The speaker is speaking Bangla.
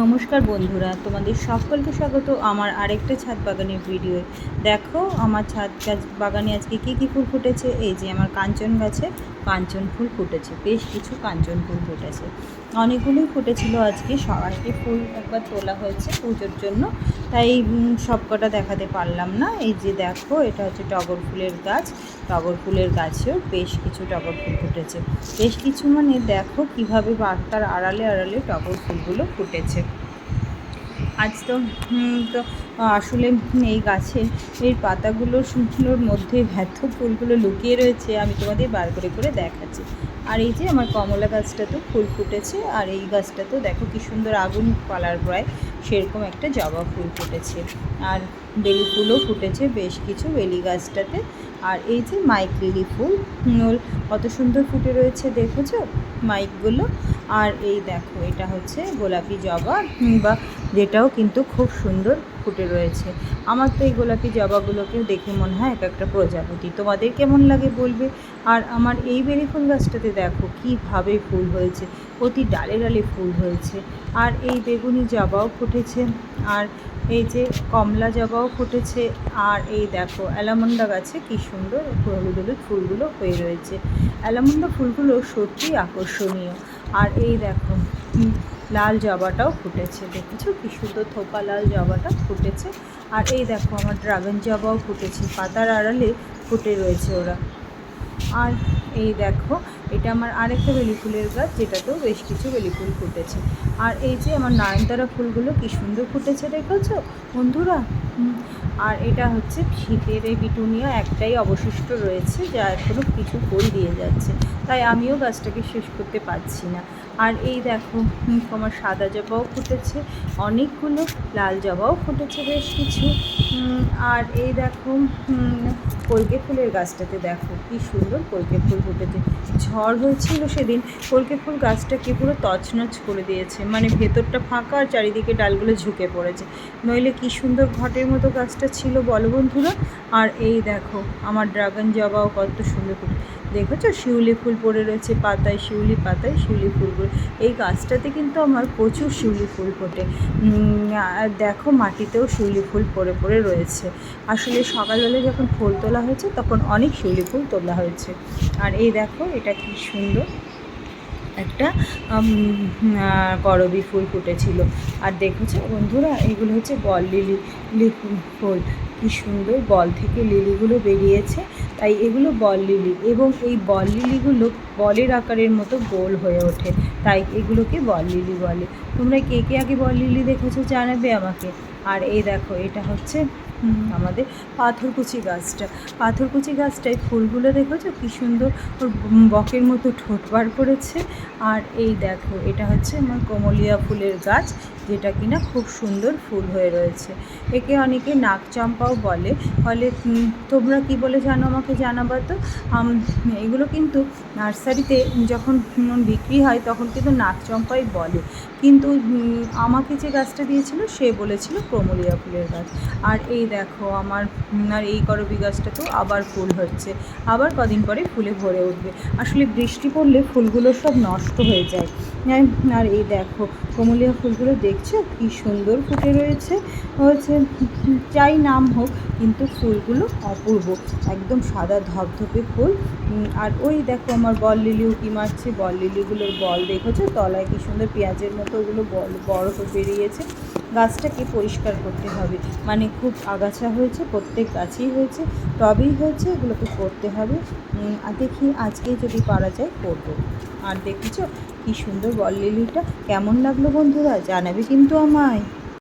নমস্কার বন্ধুরা, তোমাদের সকলকে স্বাগত আমার আরেকটা ছাদ বাগানের ভিডিও দেখো, আমার ছাদ বাগানে আজকে কী কী ফুল ফুটেছে? এই যে আমার কাঞ্চন গাছে কাঞ্চন ফুল ফুটেছে, বেশ কিছু কাঞ্চন ফুল ফুটেছে। অনেকগুলোই ফুটেছিল আজকে সবাইকে ফুল একবার তোলা হয়েছে পুজোর জন্য। তাই সবকটা দেখাতে পারলাম না। এই যে দেখো, এটা হচ্ছে টগর ফুলের গাছ। টগর ফুলের গাছেও বেশ কিছু টগর ফুল ফুটেছে। বেশ কিছু মানে দেখো, কীভাবে বার্তার আড়ালে আড়ালে টগর ফুলগুলো ফুটেছে। আজ তো তো, আসলে এই গাছের পাতাগুলো শুকনোর মধ্যে ব্যর্থ ফুলগুলো লুকিয়ে রয়েছে, আমি তোমাদের বার করে করে দেখাচ্ছি। আর এই যে আমার কমলা গাছটা তো ফুল ফুটেছে, আর এই গাছটা তো দেখো কি সুন্দর আগুন পালার প্রায় সেরকম একটা জবা ফুল ফুটেছে। আর বেলি ফুলও ফুটেছে বেশ কিছু বেলি গাছটাতে। আর এই যে মাইক লিলি ফুল কত সুন্দর ফুটে রয়েছে দেখেছ মাইকগুলো? আর এই দেখো, এটা হচ্ছে গোলাপি জবা, বা যেটাও কিন্তু খুব সুন্দর ফুটে রয়েছে। আমার তো এই গোলাপি জবাগুলোকে দেখে মনে হয় এক একটা প্রজাপতি। তোমাদের কেমন লাগে বলবে? আর আমার এই বেলি ফুল গাছটাতে দেখো, কীভাবে ফুল হয়েছে প্রতি ডালে ডালে ফুল হয়েছে। আর এই বেগুনি জবাও ফুটেছে, আর এই যে কমলা জবাও ফুটেছে, আর এই দেখো অ্যালামন্ডা গাছে কী সুন্দর হলুদ হলুদ ফুলগুলো হয়ে রয়েছে। অ্যালামন্ডা ফুলগুলো সত্যিই আকর্ষণীয়। আর এই দেখো লাল জবাটাও ফুটেছে। দেখেছ? কি সুন্দর থোপা লাল জবাটা ফুটেছে। আর এই দেখো, আমার ড্রাগন জবাও ফুটেছে। পাতার আড়ালে ফুটে রয়েছে ওরা। আর এই দেখো এটা আমার আরেকটা বেলি ফুলের গাছ, যেটাতেও বেশ কিছু বেলি ফুল ফুটেছে। আর এই যে আমার নয়নতারা ফুলগুলো কি সুন্দর ফুটেছে দেখেছ? বন্ধুরা আর এটা হচ্ছে শীতের এই বিটুনিয়া, একটাই অবশিষ্ট রয়েছে যা এখনও কিছু ফুল দিয়ে যাচ্ছে। তাই আমিও গাছটাকে শেষ করতে পারছি না। আর এই দেখো তোমার সাদা জবাও ফুটেছে, অনেকগুলো লাল জবাও ফুটেছে বেশ কিছু। আর এই দেখো কলকে ফুলের গাছটাতে দেখো, কি সুন্দর কলকে ফুল ফুটেছে। ঝড় হয়েছিল সেদিন। কলকে ফুল গাছটাকে পুরো তছনছ করে দিয়েছে। মানে ভেতরটা ফাঁকা আর চারিদিকে ডালগুলো ঝুঁকে পড়েছে। নইলে কি সুন্দর ঘটের মতো গাছটা ছিল বলো বন্ধুরা? আর এই দেখো, আমার ড্রাগন জবাও কত সুন্দর দেখেছ? শিউলি ফুল পড়ে রয়েছে পাতায়, শিউলি পাতায় শিউলি ফুলগুলো এই গাছটাতে কিন্তু আমার প্রচুর শিউলি ফুল ফোটে। দেখো মাটিতেও শিউলি ফুল পড়ে পড়ে রয়েছে। আসলে সকালবেলা যখন ফুল তোলা হয়েছে, তখন অনেক শিউলি ফুল তোলা হয়েছে। আর এই দেখো, এটা কি সুন্দর একটা করবি ফুল ফুটেছিল। আর দেখেছ বন্ধুরা, এগুলো হচ্ছে বল লিলি লিলি ফুল। কি সুন্দর বল থেকে লিলিগুলো বেরিয়েছে। তাই এগুলো বল লিলি এবং এই বল লিলিগুলো বলের আকারের মতো গোল হয়ে ওঠে। তাই এগুলোকে বল লিলি বলে। তোমরা কে কে আগে বল লিলি দেখেছ জানাবে আমাকে। আর এই দেখো, এটা হচ্ছে আমাদের পাথরকুচি গাছটা। পাথরকুচি গাছটায় ফুলগুলো দেখেছ? কি সুন্দর ওর বকের মতো ঠোঁট বার করেছে। আর এই দেখো, এটা হচ্ছে আমার কমলিয়া ফুলের গাছ। যেটা কিনা খুব সুন্দর ফুল হয়ে রয়েছে। একে অনেকে নাক চম্পাও বলে। ফলে তোমরা কি বলে জানো আমাকে জানাবা তো? এগুলো কিন্তু নার্সারিতে যখন বিক্রি হয় তখন কিন্তু নাক চম্পাই বলে। কিন্তু আমাকে যে গাছটা দিয়েছিল সে বলেছিল কমলিয়া ফুলের গাছ। আর এই দেখো আমার আর এই করবি গাছটাতেও আবার ফুল হচ্ছে। আবার কদিন পরে ফুলে ভরে উঠবে। আসলে বৃষ্টি পড়লে ফুলগুলো সব নষ্ট হয়ে যায়। হ্যাঁ, আর এই দেখো কমলিয়া ফুলগুলো দেখছ? কি সুন্দর ফুটে রয়েছে। হয়েছে যাই নাম হোক কিন্তু ফুলগুলো অপূর্ব। একদম সাদা ধপধপে ফুল। আর ওই দেখো আমার বল লিলি উঁকি মারছে। বল লিলিগুলোর বল দেখেছ? তলায় কি সুন্দর পেঁয়াজের মতো ওগুলো বল বড় বেরিয়েছে। গাছটাকে পরিষ্কার করতে হবে। মানে খুব আগাছা হয়েছে, প্রত্যেক গাছেই হয়েছে টবেই হয়েছে, এগুলোকে করতে হবে। আর দেখি আজকেই যদি পারা যায়, করব। আর দেখেছ কি সুন্দর বল লিলিটা, কেমন লাগল বন্ধুরা? জানাবে কিন্তু আমায়।